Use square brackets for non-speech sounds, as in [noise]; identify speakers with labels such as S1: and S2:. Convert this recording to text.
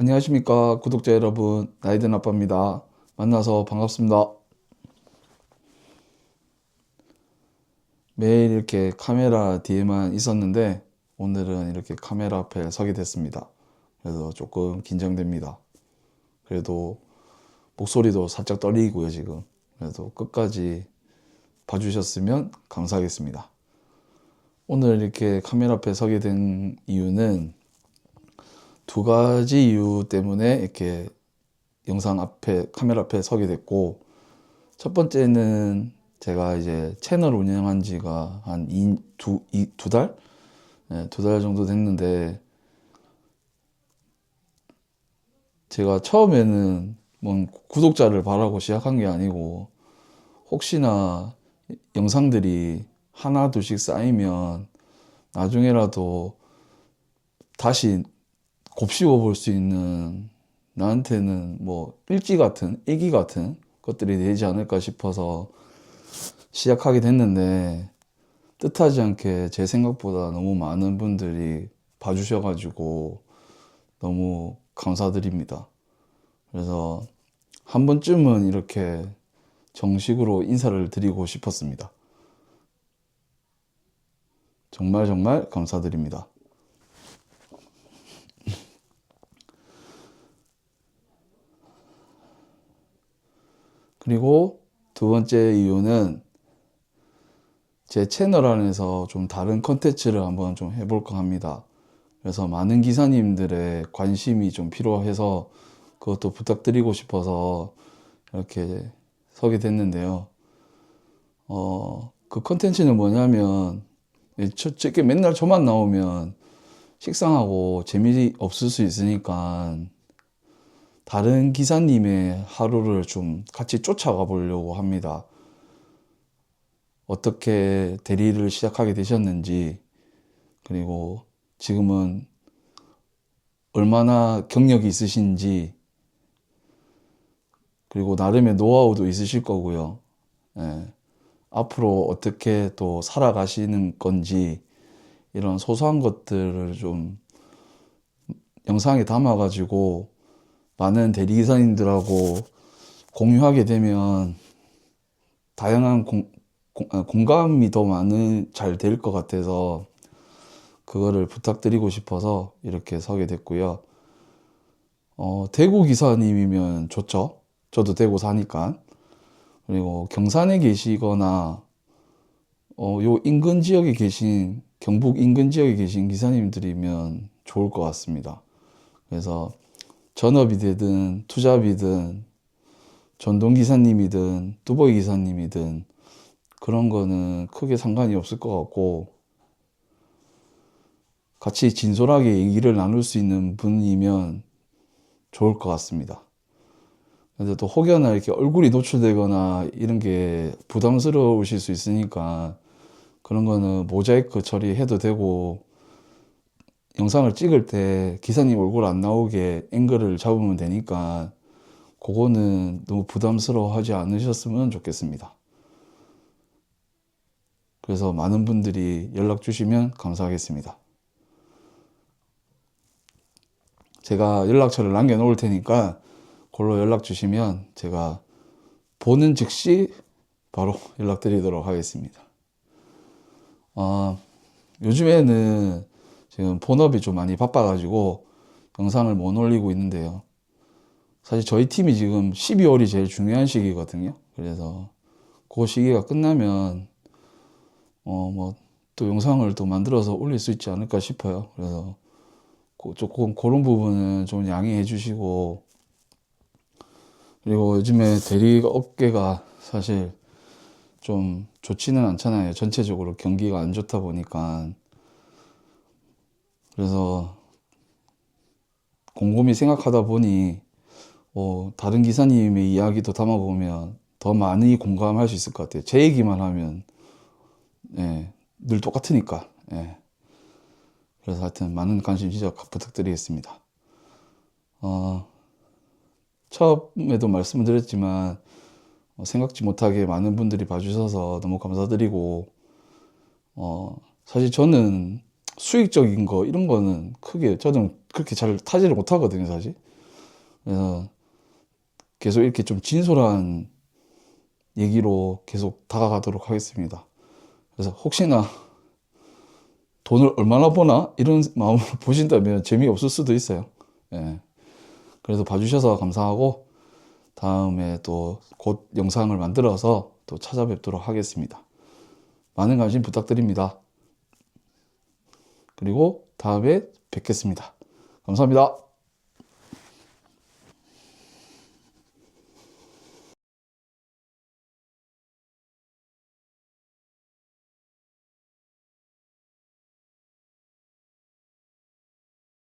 S1: 안녕하십니까 구독자 여러분. 나이든 아빠입니다. 만나서 반갑습니다. 매일 이렇게 카메라 뒤에만 있었는데 오늘은 이렇게 카메라 앞에 서게 됐습니다. 그래서 조금 긴장됩니다. 그래도 목소리도 살짝 떨리고요 지금. 그래도 끝까지 봐주셨으면 감사하겠습니다. 오늘 이렇게 카메라 앞에 서게 된 이유는 두 가지 이유 때문에 이렇게 영상 앞에 카메라 앞에 서게 됐고 첫 번째는 제가 이제 채널 운영한 지가 한 두 두 달? 네, 두달 정도 됐는데 제가 처음에는 뭐 구독자를 바라고 시작한 게 아니고 혹시나 영상들이 하나 둘씩 쌓이면 나중에라도 다시 곱씹어 볼 수 있는 나한테는 뭐 일지 같은 일기 같은 것들이 되지 않을까 싶어서 시작하게 됐는데 뜻하지 않게 제 생각보다 너무 많은 분들이 봐주셔가지고 너무 감사드립니다. 그래서 한 번쯤은 이렇게 정식으로 인사를 드리고 싶었습니다. 정말 정말 감사드립니다. 그리고 두 번째 이유는 제 채널 안에서 좀 다른 컨텐츠를 한번 좀 해볼까 합니다. 그래서 많은 기사님들의 관심이 좀 필요해서 그것도 부탁드리고 싶어서 이렇게 서게 됐는데요. 어, 그 컨텐츠는 뭐냐면, 저게 맨날 저만 나오면 식상하고 재미없을 수 있으니까 다른 기사님의 하루를 좀 같이 쫓아가 보려고 합니다. 어떻게 대리를 시작하게 되셨는지, 그리고 지금은 얼마나 경력이 있으신지, 그리고 나름의 노하우도 있으실 거고요. 예. 앞으로 어떻게 또 살아가시는 건지, 이런 소소한 것들을 좀 영상에 담아가지고 많은 대리기사님들하고 공유하게 되면 다양한 공, 공, 공 감이 더 많은 잘 될 것 같아서 그거를 부탁드리고 싶어서 이렇게 서게 됐고요. 어, 대구 기사님이면 좋죠. 저도 대구 사니까. 그리고 경산에 계시거나 어, 요 인근 지역에 계신 경북 인근 지역에 계신 기사님들이면 좋을 것 같습니다. 그래서 전업이 되든 투잡이든 전동 기사님이든 뚜보이 기사님이든 그런 거는 크게 상관이 없을 것 같고 같이 진솔하게 얘기를 나눌 수 있는 분이면 좋을 것 같습니다. 근데 또 혹여나 이렇게 얼굴이 노출되거나 이런 게 부담스러우실 수 있으니까 그런 거는 모자이크 처리해도 되고 영상을 찍을 때 기사님 얼굴 안 나오게 앵글을 잡으면 되니까 그거는 너무 부담스러워 하지 않으셨으면 좋겠습니다. 그래서 많은 분들이 연락 주시면 감사하겠습니다. 제가 연락처를 남겨놓을 테니까 그걸로 연락 주시면 제가 보는 즉시 바로 [laughs] 연락드리도록 하겠습니다. 어, 요즘에는 지금 본업이 좀 많이 바빠가지고 영상을 못 올리고 있는데요. 사실 저희 팀이 지금 12월이 제일 중요한 시기거든요. 그래서 그 시기가 끝나면 어 뭐 또 영상을 또 만들어서 올릴 수 있지 않을까 싶어요. 그래서 조금 그런 부분은 좀 양해해 주시고 그리고 요즘에 대리 업계가 사실 좀 좋지는 않잖아요. 전체적으로 경기가 안 좋다 보니까 그래서 곰곰이 생각하다 보니 어, 다른 기사님의 이야기도 담아보면 더 많이 공감할 수 있을 것 같아요. 제 얘기만 하면 예, 늘 똑같으니까. 예. 그래서 하여튼 많은 관심 진짜 부탁드리겠습니다. 어, 처음에도 말씀드렸지만 어, 생각지 못하게 많은 분들이 봐주셔서 너무 감사드리고 어, 사실 저는 수익적인 거 이런 거는 크게 저는 그렇게 잘 타지를 못하거든요 사실 그래서 계속 이렇게 좀 진솔한 얘기로 계속 다가가도록 하겠습니다. 그래서 혹시나 돈을 얼마나 버나 이런 [laughs] 마음으로 보신다면 재미없을 수도 있어요. 예. 그래서 봐주셔서 감사하고 다음에 또 곧 영상을 만들어서 또 찾아뵙도록 하겠습니다. 많은 관심 부탁드립니다. 그리고 다음에 뵙겠습니다. 감사합니다.